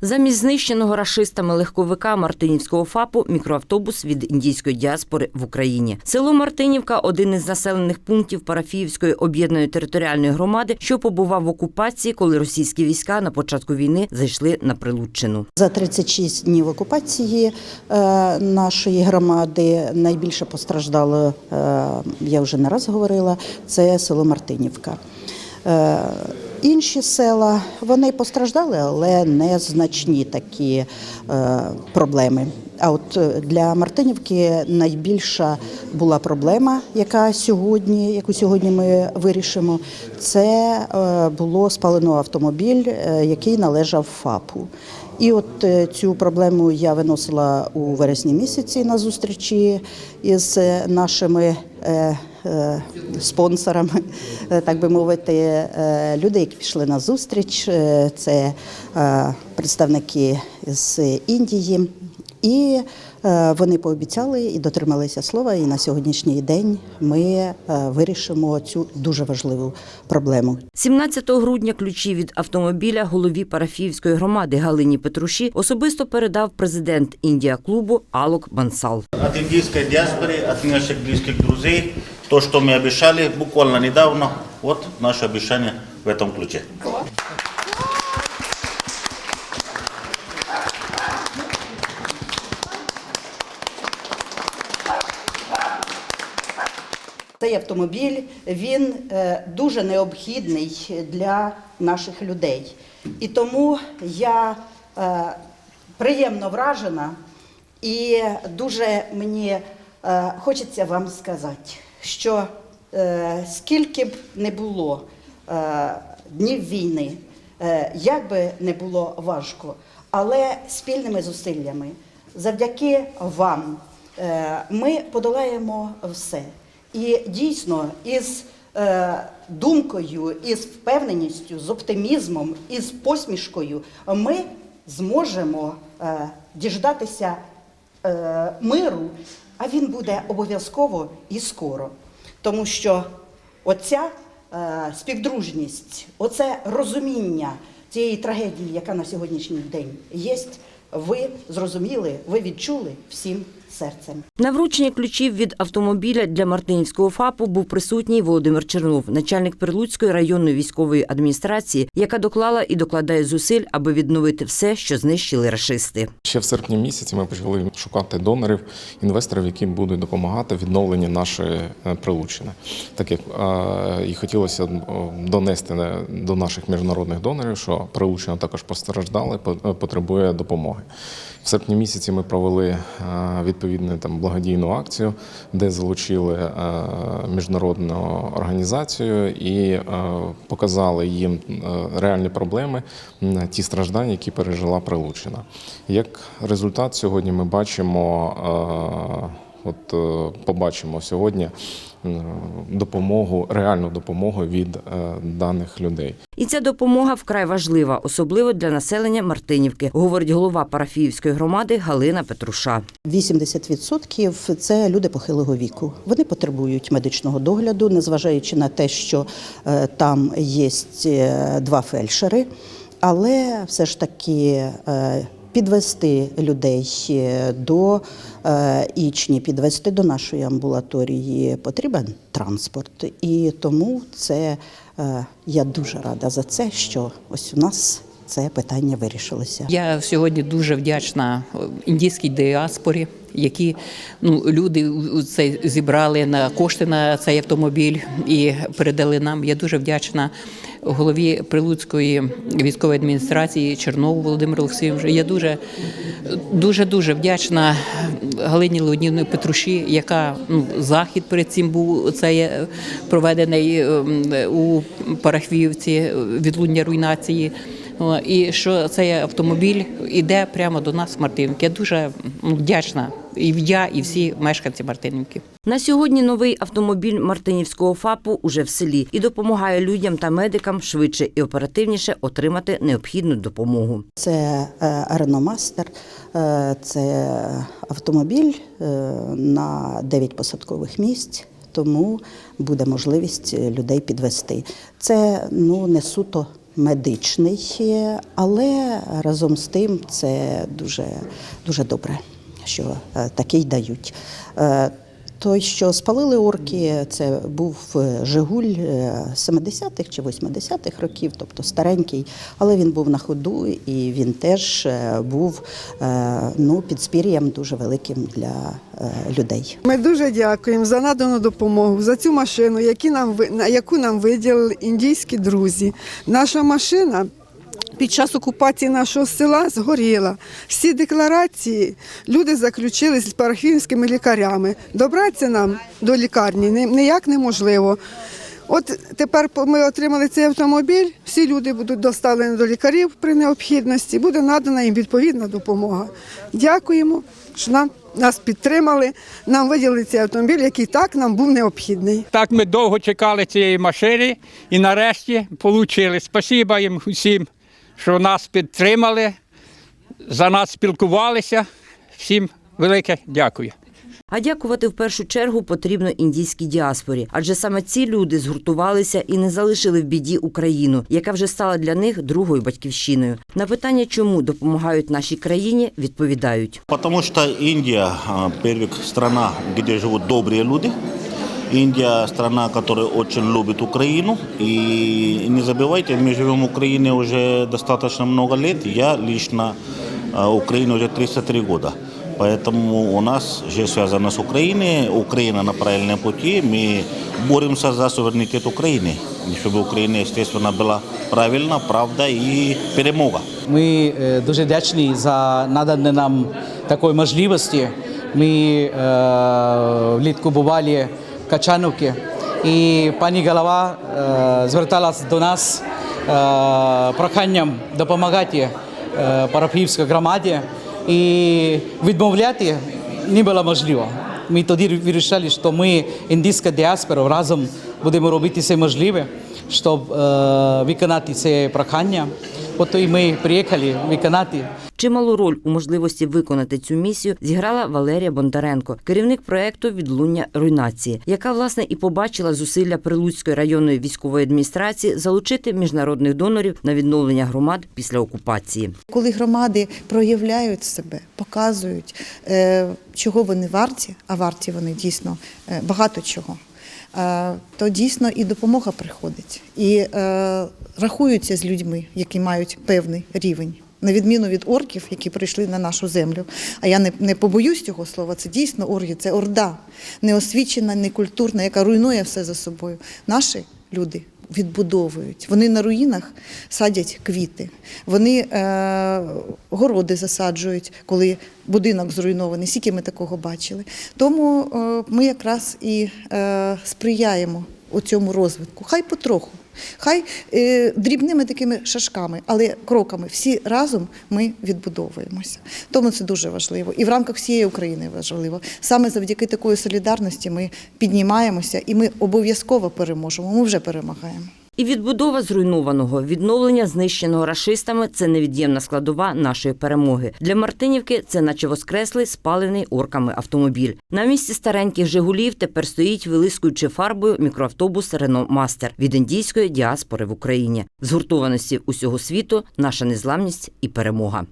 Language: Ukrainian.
Замість знищеного рашистами легковика Мартинівського ФАПу мікроавтобус від індійської діаспори в Україні. Село Мартинівка один із населених пунктів Парафіївської об'єднаної територіальної громади, що побував в окупації, коли російські війська на початку війни зайшли на Прилуччину. За 36 днів окупації е, нашої громади найбільше постраждало, е, я вже не раз говорила, це село Мартинівка. Інші села вони постраждали, але не значні такі е, проблеми. А от е, для Мартинівки найбільша була проблема, яка сьогодні, яку сьогодні ми вирішимо, це е, було спалено автомобіль, е, який належав ФАПу. І от цю проблему я виносила у вересні місяці на зустрічі із нашими спонсорами, е, так би мовити, Е, люди, які пішли на зустріч, е, це е, представники з Індії. І е, вони пообіцяли і дотрималися слова. І на сьогоднішній день ми е, вирішимо цю дуже важливу проблему. 17 грудня ключі від автомобіля голові парафіївської громади Галині Петруші особисто передав президент Індія клубу Алок Бансал. От индийской диаспоры, от наших близких друзей, то, что мы обещали буквально недавно, вот наше обещание в этом ключе. Цей автомобіль він е, дуже необхідний для наших людей. І тому я е, приємно вражена і дуже мені е, хочеться вам сказати, що е, скільки б не було е, днів війни, е, як би не було важко, але спільними зусиллями, завдяки вам, е, ми подолаємо все. І дійсно, із е, думкою, із впевненістю, з оптимізмом, із посмішкою ми зможемо е, діждатися миру, а він буде обов'язково і скоро. Тому що оця е, співдружність, оце розуміння цієї трагедії, яка на сьогоднішній день є, ви зрозуміли, ви відчули всім серцем. На врученні ключів від автомобіля для Мартинівського ФАПу був присутній Володимир Чернов, начальник Прилуцької районної військової адміністрації, яка доклала і докладає зусиль, аби відновити все, що знищили рашисти. Ще в серпні місяці ми почали шукати донорів, інвесторів, які будуть допомагати в відновленні нашої е, Прилуччини. Так як е, і хотілося донести е, до наших міжнародних донорів, що Прилуччина також постраждала і по- е, потребує допомоги. В серпні місяці ми провели е, відповідну там благодійну акцію, де залучили е, міжнародну організацію і е, показали їм реальні проблеми, ті страждання, які пережила Прилучина. Як результат, сьогодні ми бачимо. От е, побачимо сьогодні е, допомогу, реальну допомогу від е, даних людей. І ця допомога вкрай важлива, особливо для населення Мартинівки, говорить голова парафіївської громади Галина Петруша. 80% – це люди похилого віку. Вони потребують медичного догляду, незважаючи на те, що там є два фельдшери, але все ж таки. Підвести людей е, до е, Ічні, підвести до нашої амбулаторії потрібен транспорт. І тому це е, я дуже рада за це, що ось у нас це питання вирішилося. Я сьогодні дуже вдячна індійській діаспорі, які ну, люди це зібрали на кошти на цей автомобіль і передали нам. Я дуже вдячна голові Прилуцької військової адміністрації Чернову Володимиру Олексійовичу. Я дуже дуже дуже вдячна Галині Леонідовні Петруші, яка ну, захід перед цим був цей е, проведений ем, у Парахвіївці відлуння руйнації. І що цей автомобіль іде прямо до нас, в Мартинівки. Я дуже ну, вдячна і я, і всі мешканці Мартинівки. На сьогодні новий автомобіль Мартинівського ФАПу уже в селі і допомагає людям та медикам швидше і оперативніше отримати необхідну допомогу. Це Реномастер, це автомобіль е, на 9 посадкових місць, тому буде можливість людей підвести. Це ну не суто медичний, е, але разом з тим це дуже, дуже добре, що е, такий дають. Е, той, що спалили орки, це був е, Жигуль е, 70-х чи 80-х років, тобто старенький, але він був на ходу і він теж е, був е, ну, підспір'ям дуже великим для е, людей. Ми дуже дякуємо за надану допомогу, за цю машину, які нам, яку нам виділили індійські друзі. Наша машина під час окупації нашого села згоріла. Всі декларації люди заключили з парафіївськими лікарями. Добратися нам до лікарні ні- ніяк неможливо. От тепер ми отримали цей автомобіль, всі люди будуть доставлені до лікарів при необхідності, буде надана їм відповідна допомога. Дякуємо, що нам, нас підтримали, нам виділили цей автомобіль, який так нам був необхідний. Так ми довго чекали цієї машини і нарешті отримали. Спасибо їм усім, що нас підтримали, за нас спілкувалися. Всім велике дякую. А дякувати в першу чергу потрібно індійській діаспорі, адже саме ці люди згуртувалися і не залишили в біді Україну, яка вже стала для них другою батьківщиною. На питання, чому допомагають нашій країні, відповідають. Потому что Индия, а, первая страна, где живут добрые люди. Индия страна, которая очень любит Украину. И не забывайте, мы живем в Украине уже достаточно много лет. Я лично а, в Украине уже 303 года. Поэтому у нас же связано с Украиной. Украина на правильном пути. Мы боремся за суверенитет Украины. И чтобы Украина, естественно, была правильна, правда и перемога. Ми е, дуже вдячні за надане нам такої можливості. Ми е, влітку бували і пані голова е, зверталась до нас е, проханням допомагати е, парафіївській громаді і відмовляти не було можливо. Ми тоді вирішили, що ми, індійська діаспора, разом будемо робити все можливе, щоб е, виконати це прохання. От і ми приїхали виконати. Чималу роль у можливості виконати цю місію зіграла Валерія Бондаренко, керівник проекту відлуння руйнації, яка власне і побачила зусилля Прилуцької районної військової адміністрації залучити міжнародних донорів на відновлення громад після окупації. Коли громади проявляють себе, показують, е, чого вони варті, а варті вони дійсно е, багато чого, е, то дійсно і допомога приходить. І е, рахуються з людьми, які мають певний рівень. На відміну від орків, які прийшли на нашу землю. А я не, не побоюсь цього слова, це дійсно орги, це орда, неосвічена, некультурна, яка руйнує все за собою. Наші люди відбудовують. Вони на руїнах садять квіти, вони е, городи засаджують, коли будинок зруйнований. Скільки ми такого бачили. Тому е, ми якраз і е, сприяємо у цьому розвитку. Хай потроху. Хай е, дрібними такими шашками, але кроками всі разом ми відбудовуємося. Тому це дуже важливо. І в рамках всієї України важливо. Саме завдяки такої солідарності ми піднімаємося і ми обов'язково переможемо. Ми вже перемагаємо. І відбудова зруйнованого, відновлення знищеного рашистами це невід'ємна складова нашої перемоги. Для Мартинівки це наче воскреслий спалений орками автомобіль. На місці стареньких Жигулів тепер стоїть вилискуючи фарбою мікроавтобус Рено Мастер від індійської діаспори в Україні. Згуртованості усього світу наша незламність і перемога.